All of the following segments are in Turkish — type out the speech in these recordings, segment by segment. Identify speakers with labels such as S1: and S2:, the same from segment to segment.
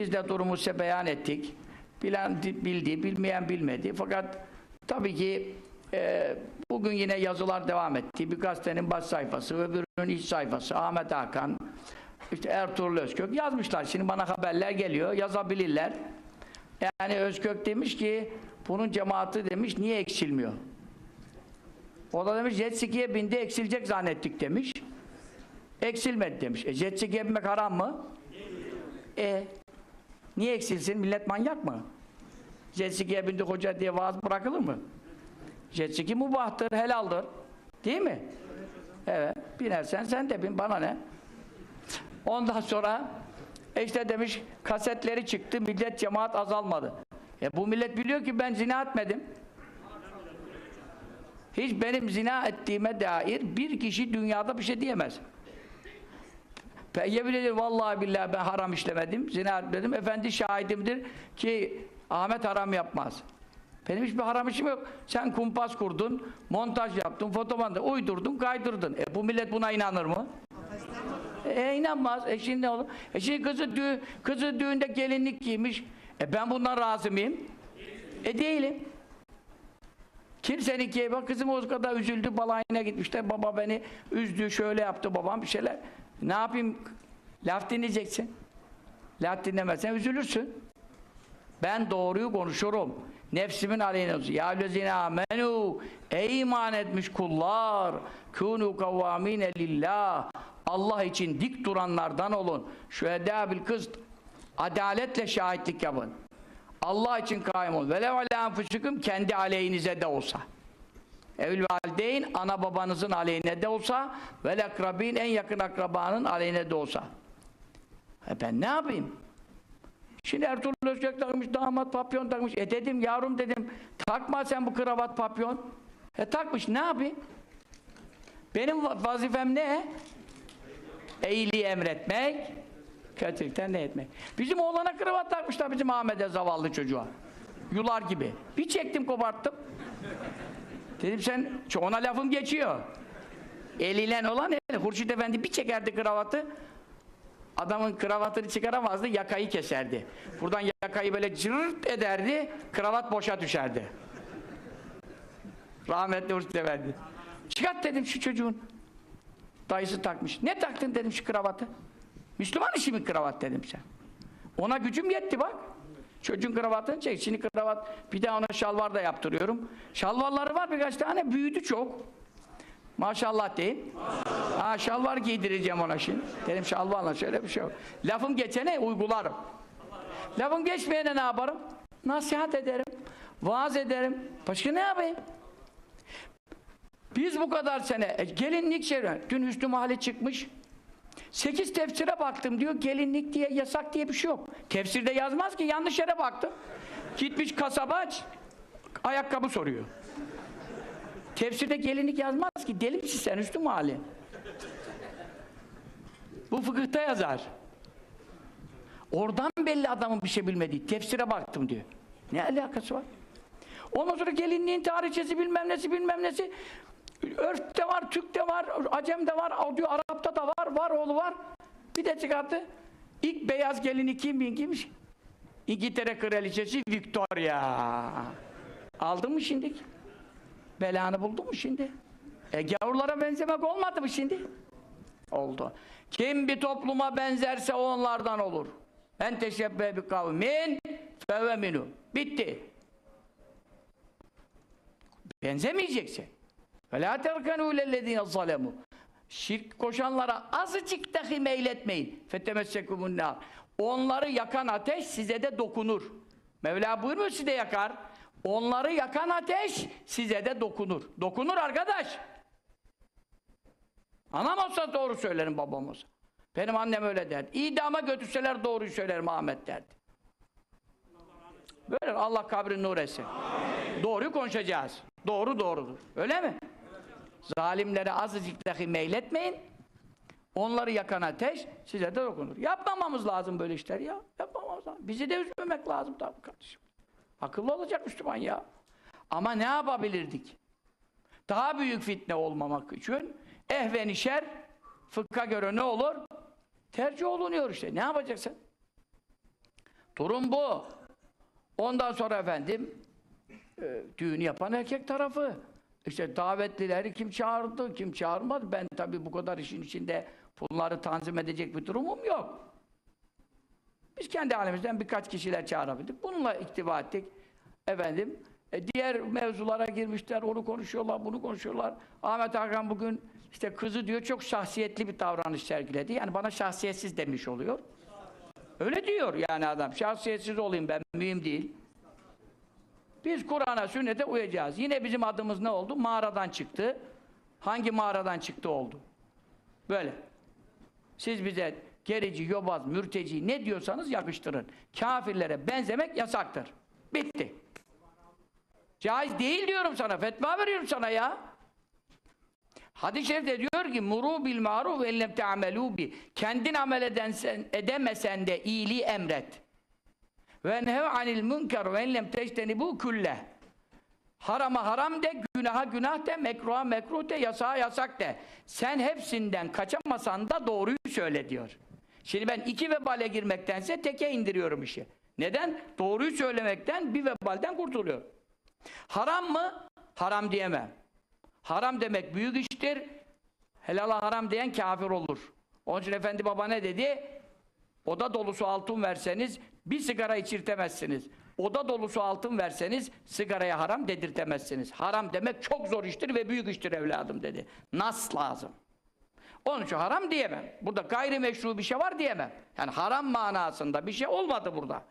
S1: Biz de durumu size beyan ettik. Bilen di- bildi, bilmeyen bilmedi. Fakat tabii ki e, bugün yine yazılar devam etti. Bir gazetenin baş sayfası, öbürünün iç sayfası, Ahmet Hakan, işte Ertuğrul Özkök yazmışlar. Şimdi bana haberler geliyor, yazabilirler. Yani Özkök demiş ki, bunun cemaati demiş, niye eksilmiyor? O da demiş, jet bindi, eksilecek zannettik demiş. Eksilmedi demiş. E, jet binmek haram mı? E niye eksilsin? Millet manyak mı? Jet ski'ye bindik hoca diye vaaz bırakılır mı? Jet ski mubahtır, helaldir. Değil mi? Evet. Binersen sen de bin. Bana ne? Ondan sonra e işte demiş kasetleri çıktı. Millet cemaat azalmadı. E bu millet biliyor ki ben zina etmedim. Hiç benim zina ettiğime dair bir kişi dünyada bir şey diyemez. Ben yemin vallahi billahi ben haram işlemedim, zina etmedim. Efendi şahidimdir ki Ahmet haram yapmaz. Benim hiçbir haram işim yok. Sen kumpas kurdun, montaj yaptın, fotomontaj uydurdun, kaydırdın. E bu millet buna inanır mı? E inanmaz. E şimdi ne olur? E şimdi kızı, düğün, kızı düğünde gelinlik giymiş. E ben bundan razı mıyım? E değilim. Kimsenin ki bak kızım o kadar üzüldü balayına gitmişler baba beni üzdü şöyle yaptı babam bir şeyler ne yapayım? Laf dinleyeceksin. Laf dinlemezsen üzülürsün. Ben doğruyu konuşurum. Nefsimin aleyhine ya lezine amenu ey iman etmiş kullar kûnû kavvâmîne lillah Allah için dik duranlardan olun. Şühedâ bil kıst adaletle şahitlik yapın. Allah için kaim olun. Velev alâ kendi aleyhinize de olsa. Valideyn ana babanızın aleyhine de olsa vel akrabin en yakın akrabanın aleyhine de olsa. E ben ne yapayım? Şimdi Ertuğrul Özkök takmış, damat papyon takmış. E dedim yavrum dedim, takma sen bu kravat papyon. E takmış, ne yapayım? Benim va- vazifem ne? İyiliği emretmek, kötülükten ne etmek? Bizim oğlana kravat takmışlar bizim Ahmet'e zavallı çocuğa. Yular gibi. Bir çektim koparttım. Dedim sen, ona lafım geçiyor. Eliyle olan eli. Hurşit Efendi bir çekerdi kravatı. Adamın kravatını çıkaramazdı, yakayı keserdi. Buradan yakayı böyle cırt ederdi, kravat boşa düşerdi. Rahmetli Hurşit Efendi. Çıkart dedim şu çocuğun. Dayısı takmış. Ne taktın dedim şu kravatı. Müslüman işi mi kravat dedim sen. Ona gücüm yetti bak. Çocuğun kravatını çek. Şimdi kravat bir daha ona şalvar da yaptırıyorum. Şalvarları var birkaç tane büyüdü çok. Maşallah deyin. Ha şalvar giydireceğim ona şimdi. Dedim şalvarla şöyle bir şey yok. Lafım geçene uygularım. Lafım geçmeyene ne yaparım? Nasihat ederim. Vaaz ederim. Başka ne yapayım? Biz bu kadar sene e, gelinlik şey dün Hüsnü Mahalle çıkmış. Sekiz tefsire baktım diyor gelinlik diye yasak diye bir şey yok. Tefsirde yazmaz ki yanlış yere baktım. Gitmiş kasaba aç, ayakkabı soruyor. Tefsirde gelinlik yazmaz ki deli misin sen Hüsnü Mahalle? Bu fıkıhta yazar. Oradan belli adamın bir şey bilmediği. Tefsire baktım diyor. Ne alakası var? Ondan sonra gelinliğin tarihçesi bilmem nesi bilmem nesi var, Türk'te var, Acem'de var, audio Arap'ta da var, var oğlu var. Bir de çıkarttı. İlk beyaz gelini kim kimmiş? İngiltere kraliçesi Victoria. Aldın mı şimdi? Belanı buldun mu şimdi? E gavurlara benzemek olmadı mı şimdi? Oldu. Kim bir topluma benzerse onlardan olur. En teşebbe bi kavmin fevve minu. Bitti. Benzemeyeceksin. La terkenû lellezîne zalemu. Şirk koşanlara azıcık dahi meyletmeyin. Fetemessekumun nar. Onları yakan ateş size de dokunur. Mevla buyurmuyor size yakar. Onları yakan ateş size de dokunur. Dokunur arkadaş. Anam olsa doğru söylerim babam olsa. Benim annem öyle derdi. İdama götürseler doğruyu söylerim Ahmet derdi. Böyle Allah kabrini nur etsin. Doğruyu konuşacağız. Doğru doğrudur. Öyle mi? Zalimlere azıcık dahi meyletmeyin. Onları yakan ateş size de dokunur. Yapmamamız lazım böyle işler ya. Yapmamamız lazım. Bizi de üzmemek lazım tabii kardeşim. Akıllı olacak Müslüman ya. Ama ne yapabilirdik? Daha büyük fitne olmamak için ehven şer fıkha göre ne olur? Tercih olunuyor işte. Ne yapacaksın? Durum bu. Ondan sonra efendim e, düğünü yapan erkek tarafı. İşte davetlileri kim çağırdı, kim çağırmadı. Ben tabii bu kadar işin içinde bunları tanzim edecek bir durumum yok. Biz kendi halimizden birkaç kişiler çağırabildik. Bununla iktiva ettik. Efendim, e, diğer mevzulara girmişler, onu konuşuyorlar, bunu konuşuyorlar. Ahmet Hakan bugün işte kızı diyor çok şahsiyetli bir davranış sergiledi. Yani bana şahsiyetsiz demiş oluyor. Öyle diyor yani adam. Şahsiyetsiz olayım ben, mühim değil. Biz Kur'an'a, sünnete uyacağız. Yine bizim adımız ne oldu? Mağaradan çıktı. Hangi mağaradan çıktı oldu? Böyle. Siz bize gerici, yobaz, mürteci ne diyorsanız yakıştırın. Kafirlere benzemek yasaktır. Bitti. Caiz değil diyorum sana. Fetva veriyorum sana ya. Hadis-i şerifte diyor ki muru bil maruf ellem te'amelû bi. Kendin amel edemesen de iyiliği emret. Ve nehev anil münker ve ellem teştenibu külle. Harama haram de, günaha günah de, mekruha mekruh de, yasağa yasak de. Sen hepsinden kaçamasan da doğruyu söyle diyor. Şimdi ben iki vebale girmektense teke indiriyorum işi. Neden? Doğruyu söylemekten bir vebalden kurtuluyorum. Haram mı? Haram diyemem. Haram demek büyük iştir. Helala haram diyen kafir olur. Onun için Efendi Baba ne dedi? Oda dolusu altın verseniz bir sigara içirtemezsiniz. Oda dolusu altın verseniz sigaraya haram dedirtemezsiniz. Haram demek çok zor iştir ve büyük iştir evladım dedi. Nas lazım. Onun için haram diyemem. Burada gayrimeşru bir şey var diyemem. Yani haram manasında bir şey olmadı burada.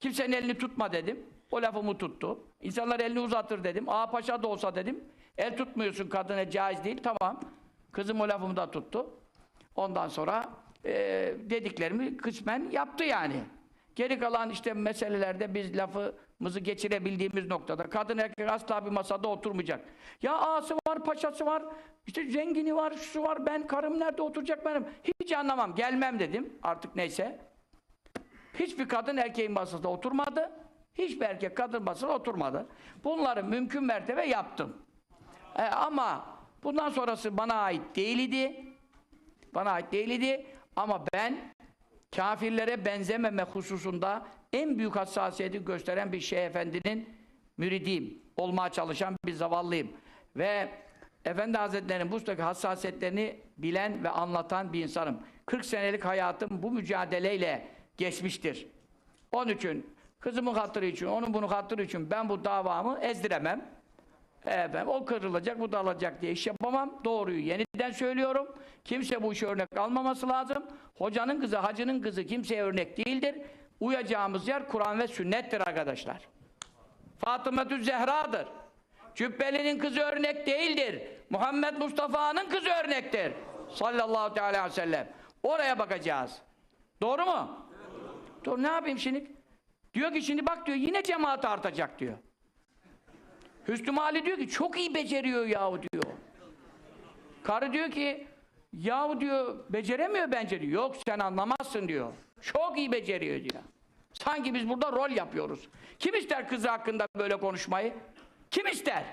S1: Kimsenin elini tutma dedim. O lafımı tuttu. İnsanlar elini uzatır dedim. Ağa paşa da olsa dedim. El tutmuyorsun kadına caiz değil. Tamam. Kızım o lafımı da tuttu. Ondan sonra e, dediklerimi kısmen yaptı yani. Geri kalan işte meselelerde biz lafımızı geçirebildiğimiz noktada kadın erkek asla bir masada oturmayacak. Ya ağası var, paşası var, işte zengini var, şu var, ben karım nerede oturacak benim? Hiç anlamam, gelmem dedim artık neyse. Hiçbir kadın erkeğin masasında oturmadı. Hiçbir erkek kadın masasında oturmadı. Bunları mümkün mertebe yaptım. E, ama bundan sonrası bana ait değildi. Bana ait değildi. Ama ben kafirlere benzememe hususunda en büyük hassasiyeti gösteren bir şey efendinin müridiyim. Olmaya çalışan bir zavallıyım. Ve Efendi Hazretleri'nin bu ustaki hassasiyetlerini bilen ve anlatan bir insanım. 40 senelik hayatım bu mücadeleyle geçmiştir. Onun için kızımın hatırı için, onun bunun hatırı için ben bu davamı ezdiremem. Efendim, o kırılacak, bu da alacak diye iş yapamam. Doğruyu yeniden söylüyorum. Kimse bu işe örnek almaması lazım. Hocanın kızı, hacının kızı kimseye örnek değildir. Uyacağımız yer Kur'an ve sünnettir arkadaşlar. Fatıma Zehra'dır. Cübbeli'nin kızı örnek değildir. Muhammed Mustafa'nın kızı örnektir. Sallallahu teala aleyhi ve sellem. Oraya bakacağız. Doğru mu? Doğru. Ne yapayım şimdi? Diyor ki şimdi bak diyor yine cemaat artacak diyor. Hüsnü Mali diyor ki çok iyi beceriyor yahu diyor. Karı diyor ki yahu diyor beceremiyor bence diyor. Yok sen anlamazsın diyor. Çok iyi beceriyor diyor. Sanki biz burada rol yapıyoruz. Kim ister kızı hakkında böyle konuşmayı? Kim ister?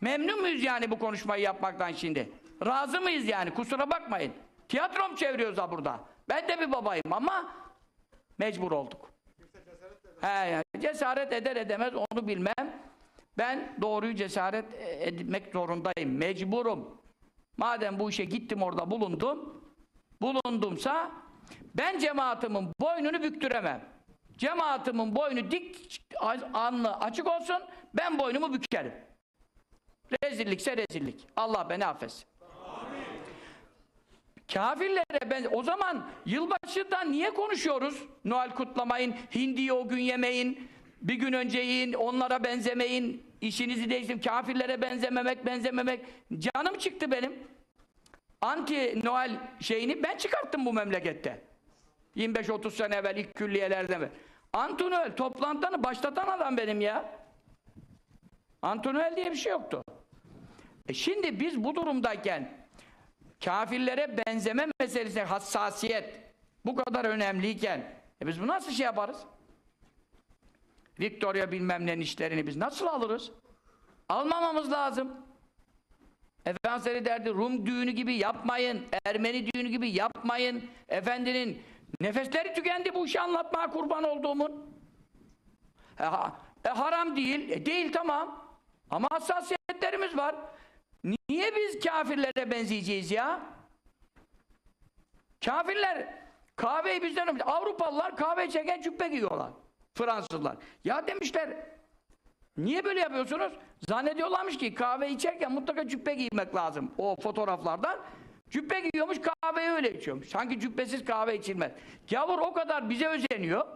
S1: Memnun muyuz yani bu konuşmayı yapmaktan şimdi? Razı mıyız yani? Kusura bakmayın. Tiyatrom çeviriyoruz ha burada. Ben de bir babayım ama mecbur olduk. He, yani cesaret eder edemez onu bilmem. Ben doğruyu cesaret etmek zorundayım. Mecburum. Madem bu işe gittim orada bulundum, bulundumsa ben cemaatimin boynunu büktüremem. Cemaatimin boynu dik, anlı açık olsun, ben boynumu bükerim. Rezillikse rezillik. Allah beni affetsin. Kafirlere ben o zaman yılbaşında niye konuşuyoruz? Noel kutlamayın, hindiyi o gün yemeyin, bir gün önce yiyin, onlara benzemeyin, işinizi değiştirin, kafirlere benzememek, benzememek. Canım çıktı benim. Anti Noel şeyini ben çıkarttım bu memlekette. 25-30 sene evvel ilk külliyelerden beri. Anti Noel toplantılarını başlatan adam benim ya. Anti Noel diye bir şey yoktu. E şimdi biz bu durumdayken kafirlere benzeme meselesine hassasiyet bu kadar önemliyken e biz bu nasıl şey yaparız? Victoria bilmem ne işlerini biz nasıl alırız? Almamamız lazım. Efendimiz derdi Rum düğünü gibi yapmayın, Ermeni düğünü gibi yapmayın, efendinin Nefesleri tükendi bu işi anlatmaya kurban olduğumun. E, ha- e, haram değil. E, değil tamam. Ama hassasiyetlerimiz var. Niye biz kafirlere benzeyeceğiz ya? Kafirler kahveyi bizden. Avrupalılar kahve çeken cübbe giyiyorlar. Fransızlar. Ya demişler niye böyle yapıyorsunuz? Zannediyorlarmış ki kahve içerken mutlaka cübbe giymek lazım. O fotoğraflardan. Cübbe giyiyormuş kahveyi öyle içiyormuş. Sanki cübbesiz kahve içilmez. Gavur o kadar bize özeniyor.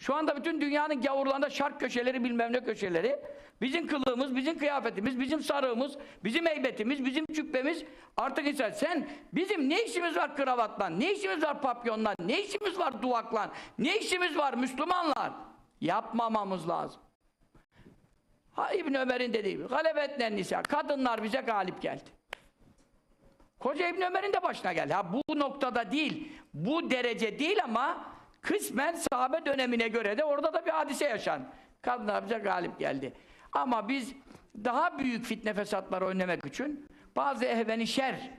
S1: Şu anda bütün dünyanın gavurlarında şark köşeleri bilmem ne köşeleri. Bizim kılığımız, bizim kıyafetimiz, bizim sarığımız, bizim heybetimiz, bizim cübbemiz. Artık insan sen bizim ne işimiz var kravatla, ne işimiz var papyonla, ne işimiz var duvakla, ne işimiz var Müslümanlar? Yapmamamız lazım. Ha İbn Ömer'in dediği gibi galebetlen nisa kadınlar bize galip geldi. Koca İbn Ömer'in de başına geldi. Ha bu noktada değil, bu derece değil ama kısmen sahabe dönemine göre de orada da bir hadise yaşandı. Kadınlar bize galip geldi. Ama biz daha büyük fitne fesatları önlemek için bazı ehveni şer,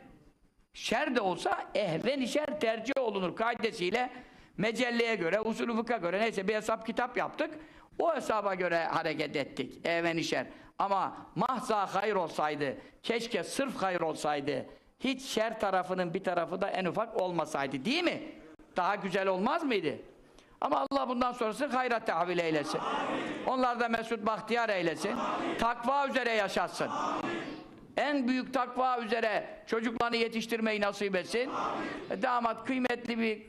S1: şer de olsa ehveni şer tercih olunur kaidesiyle mecelleye göre, usulü fıkha göre neyse bir hesap kitap yaptık. O hesaba göre hareket ettik. Ehveni şer. Ama mahza hayır olsaydı, keşke sırf hayır olsaydı, hiç şer tarafının bir tarafı da en ufak olmasaydı değil mi? Daha güzel olmaz mıydı? Ama Allah bundan sonrası hayra tahvil eylesin. Onlar da mesut bahtiyar eylesin. Takva üzere yaşatsın. En büyük takva üzere çocuklarını yetiştirmeyi nasip etsin. Damat kıymetli bir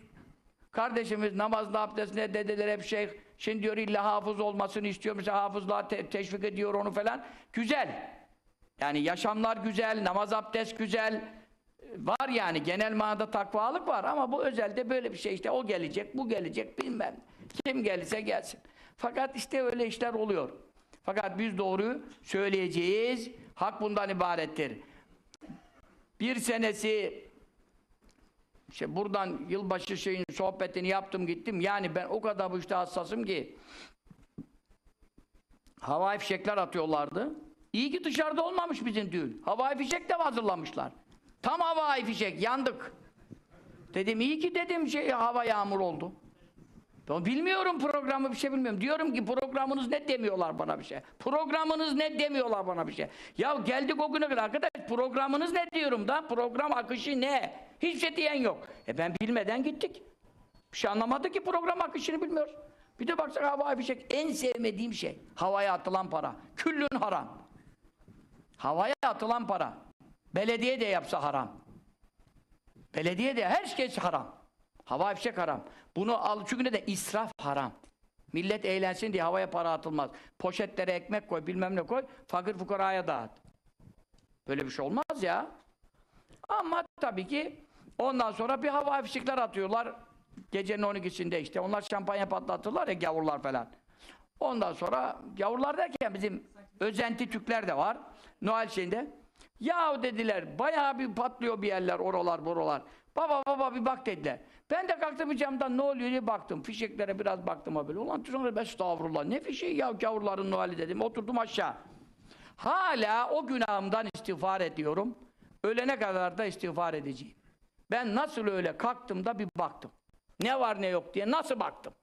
S1: kardeşimiz namazda abdestinde dedeler hep şeyh şimdi diyor illa hafız olmasını istiyor mesela hafızlığa te- teşvik ediyor onu falan. Güzel. Yani yaşamlar güzel, namaz abdest güzel. Var yani genel manada takvalık var ama bu özelde böyle bir şey işte o gelecek, bu gelecek bilmem. Kim gelirse gelsin. Fakat işte öyle işler oluyor. Fakat biz doğruyu söyleyeceğiz. Hak bundan ibarettir. Bir senesi işte buradan yılbaşı şeyin sohbetini yaptım gittim. Yani ben o kadar bu işte hassasım ki havai fişekler atıyorlardı. İyi ki dışarıda olmamış bizim düğün. Havai fişek de hazırlamışlar. Tam havai fişek yandık. Dedim iyi ki dedim şey hava yağmur oldu. Ben bilmiyorum programı bir şey bilmiyorum. Diyorum ki programınız ne demiyorlar bana bir şey. Programınız ne demiyorlar bana bir şey. Ya geldik o güne kadar arkadaş programınız ne diyorum da program akışı ne? Hiçbir şey diyen yok. E ben bilmeden gittik. Bir şey anlamadı ki program akışını bilmiyoruz. Bir de baksana havai fişek en sevmediğim şey. Havaya atılan para. Küllün haram. Havaya atılan para. Belediye de yapsa haram. Belediye de her şey haram. Havai fişek haram. Bunu al çünkü de israf haram. Millet eğlensin diye havaya para atılmaz. Poşetlere ekmek koy, bilmem ne koy, fakir fukaraya dağıt. Böyle bir şey olmaz ya. Ama tabii ki ondan sonra bir havai fişekler atıyorlar. Gecenin 12'sinde işte. Onlar şampanya patlatırlar ya gavurlar falan. Ondan sonra gavurlar derken bizim özenti Türkler de var. Noel şeyinde. Ya dediler bayağı bir patlıyor bir yerler oralar buralar. Baba baba bir bak dediler. Ben de kalktım bir camdan ne oluyor diye baktım. Fişeklere biraz baktım böyle. Ulan sonra estağfurullah ne fişeği ya gavurların Noel'i dedim. Oturdum aşağı. Hala o günahımdan istiğfar ediyorum. Ölene kadar da istiğfar edeceğim. Ben nasıl öyle kalktım da bir baktım. Ne var ne yok diye nasıl baktım?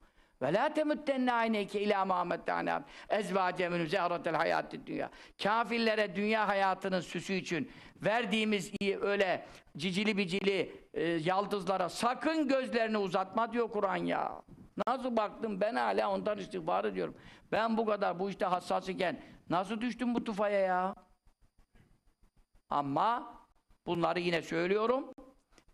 S1: Ve la temuttenne ayneke ila Muhammed ezvace min zehratel hayatid dünya. Kafirlere dünya hayatının süsü için verdiğimiz iyi öyle cicili bicili e, yaldızlara sakın gözlerini uzatma diyor Kur'an ya. Nasıl baktım ben hala ondan istiğfar ediyorum. Ben bu kadar bu işte hassas iken nasıl düştüm bu tufaya ya? Ama bunları yine söylüyorum.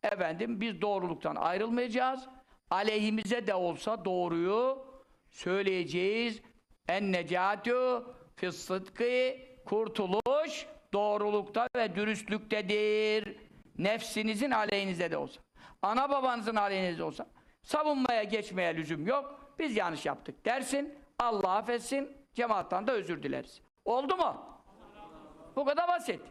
S1: Efendim biz doğruluktan ayrılmayacağız. Aleyhimize de olsa doğruyu söyleyeceğiz. En necatü fis sıdkı kurtuluş doğrulukta ve dürüstlüktedir. Nefsinizin aleyhinize de olsa. Ana babanızın aleyhinize olsa. Savunmaya geçmeye lüzum yok. Biz yanlış yaptık dersin. Allah affetsin. Cemaattan da özür dileriz. Oldu mu? Bu kadar basit.